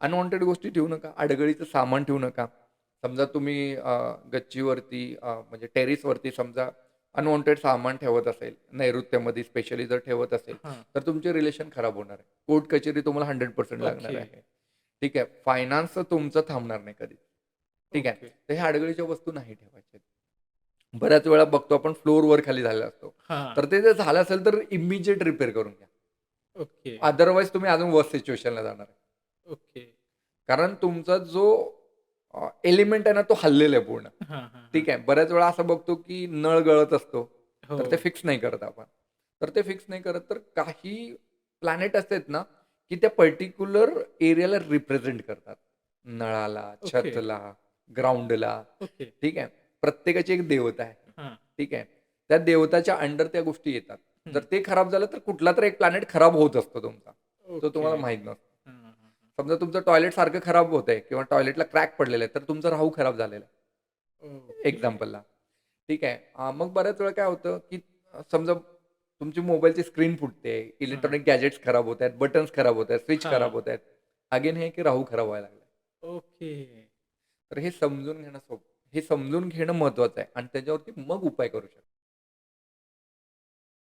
Unwanted गोष्टी ठेवू नका. अडगळीचं सामान ठेवू नका. समजा तुम्ही अ, गच्चीवरती अ, म्हणजे टेरिसवरती समजा अनवॉन्टेड सामान ठेवत असेल नैऋत्यामध्ये स्पेशली जर ठेवत असेल हां. तर तुमचे रिलेशन खराब होणार आहे. कोर्ट कचेरी तुम्हाला हंड्रेड पर्सेंट लागणार ओके. आहे. ठीक आहे. फायनान्स तुमचं थांबणार नाही कधी ठीक आहे. ओके. तर ह्या अडगळीच्या वस्तू नाही ठेवायच्या. बऱ्याच वेळा बघतो आपण फ्लोअर वर खाली झालेला असतो. हां. तर ते जर झालं असेल तर इमिजिएट रिपेअर करून घ्या. ओके. अदरवाईज तुम्ही अजून वर्स्ट सिच्युएशनला जाणार आहे. ओके. कारण तुमचा जो एलिमेंट आहे ना तो हल्लेला आहे पूर्ण ठीक आहे बऱ्याच वेळा असं बघतो की नळ गळत असतो हो. तर ते फिक्स नाही करत आपण तर ते फिक्स नाही करत तर काही प्लॅनेट असतात ना की त्या पर्टिक्युलर एरियाला रिप्रेझेंट करतात नळाला. छतला ग्राउंडला. ठीक आहे प्रत्येकाची एक देवता आहे. ठीक आहे त्या देवताच्या अंडर त्या गोष्टी येतात. जर ते खराब झालं तर कुठला तर एक प्लॅनेट खराब होत असतो तुमचा तो तुम्हाला. माहीत नसतो. समजा तुमचं टॉयलेट सारखं खराब होत आहे किंवा टॉयलेटला क्रॅक पडलेलं आहे तर तुमचं राहू खराब झालेलं आहे. एक्झाम्पलला ठीक आहे. मग बऱ्याच वेळा काय होतं की समजा तुमची मोबाईलची स्क्रीन फुटते इलेक्ट्रॉनिक गॅजेट्स खराब होत आहेत बटन्स खराब होत आहेत स्विच. खराब होत आहेत. अगेन हे की राहू खराब व्हायला लागलं ओके. तर हे समजून घेणं सोप हे समजून घेणं महत्वाचं आहे आणि त्याच्यावरती मग उपाय करू शकतो.